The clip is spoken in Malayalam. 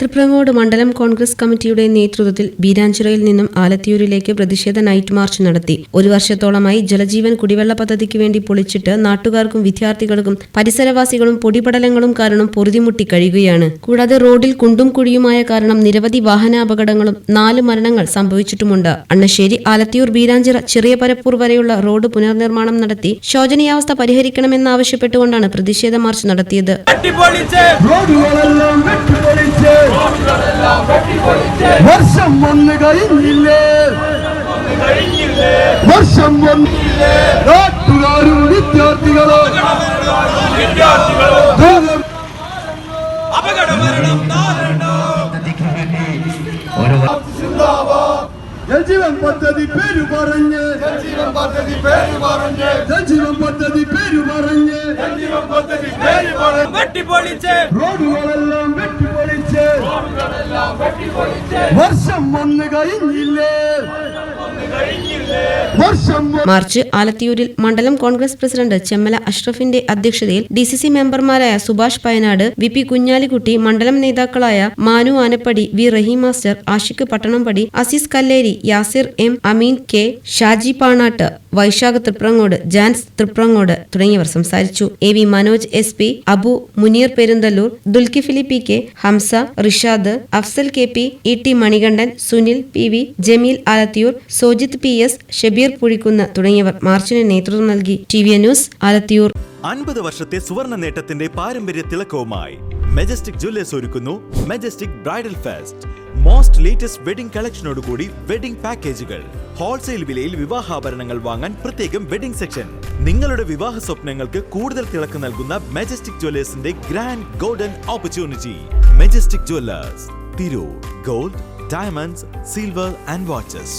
തൃപ്രങ്ങോട് മണ്ഡലം കോൺഗ്രസ് കമ്മിറ്റിയുടെ നേതൃത്വത്തിൽ ബീരാഞ്ചിറയിൽ നിന്നും ആലത്തിയൂരിലേക്ക് പ്രതിഷേധ നൈറ്റ് മാർച്ച് നടത്തി. ഒരു വർഷത്തോളമായി ജലജീവൻ കുടിവെള്ള പദ്ധതിക്ക് വേണ്ടി പൊളിച്ചിട്ട് നാട്ടുകാർക്കും വിദ്യാർത്ഥികൾക്കും പരിസരവാസികളും പൊടിപടലങ്ങളും കാരണം പൊറുതിമുട്ടി കഴിയുകയാണ്. കൂടാതെ റോഡിൽ കുണ്ടും കുഴിയുമായ കാരണം നിരവധി വാഹനാപകടങ്ങളും നാല് മരണങ്ങൾ സംഭവിച്ചിട്ടുമുണ്ട്. അണ്ണശ്ശേരി ആലത്തിയൂർ ബീരാഞ്ചിറ ചെറിയ പരപ്പൂർ വരെയുള്ള റോഡ് പുനർനിർമ്മാണം നടത്തി ശോചനീയാവസ്ഥ പരിഹരിക്കണമെന്നാവശ്യപ്പെട്ടുകൊണ്ടാണ് പ്രതിഷേധ മാർച്ച് നടത്തിയത്. വർഷം വന്ന് കഴിഞ്ഞില്ലേ? വർഷം വന്നില്ലേ നാട്ടുകാരും വിദ്യാർത്ഥികളും. ജലജീവൻ പദ്ധതി പേര് പറഞ്ഞ്. ജലജീവൻ പദ്ധതി പേര് പറഞ്ഞ്. ജലജീവൻ പദ്ധതി പേര് പറഞ്ഞ്. പദ്ധതി പേര് പറഞ്ഞ്. വെട്ടിപ്പൊളിച്ച് റോഡുകളെല്ലാം വർഷം വന്ന് കഴിഞ്ഞില്ലേ വർഷം വന്ന് മാർച്ച് ആലത്തിയൂരിൽ മണ്ഡലം കോൺഗ്രസ് പ്രസിഡന്റ് ചെമ്മല അഷ്റഫിന്റെ അധ്യക്ഷതയിൽ ഡി സി സി മെമ്പർമാരായ സുഭാഷ് പയനാട് വി പി കുഞ്ഞാലിക്കുട്ടി മണ്ഡലം നേതാക്കളായ Manu Anappadi V Rahim master Ashiq Pattanampadi Aziz Kalleri Yasir M Ameen K Shaji Panat Vaishakh Triprangode Jans Triprangode തുടങ്ങിയവർ സംസാരിച്ചു. A V Manoj S P Abu Muneer Perunthallur Dulkifili P K Hamza Rishad Afsal K P E T Manikandan Sunil P V Jameel Alathiyur Sojith P S Shabeer Puzhikkunnu തുടങ്ങിയവർ മാർച്ചിന് നേതൃത്വം നൽകി. T V news Alathiyur. അൻപത് വർഷത്തെ സുവർണ നേട്ടത്തിന്റെ പാരമ്പര്യ തിളക്കവുമായി മെജസ്റ്റിക് ജ്വല്ലേഴ്സ് ഒരുക്കുന്നു majestic bridal fest. Most latest wedding കളക്ഷനോട് കൂടി വെഡിംഗ് പാക്കേജുകൾ ഹോൾസെയിൽ വിലയിൽ വിവാഹാഭരണങ്ങൾ വാങ്ങാൻ പ്രത്യേകം വെഡിംഗ് സെക്ഷൻ നിങ്ങളുടെ വിവാഹ സ്വപ്നങ്ങൾക്ക് കൂടുതൽ തിളക്ക് നൽകുന്ന majestic ജ്വല്ലേഴ്സിന്റെ grand golden opportunity majestic jewellers. Tirur gold diamonds silver and watches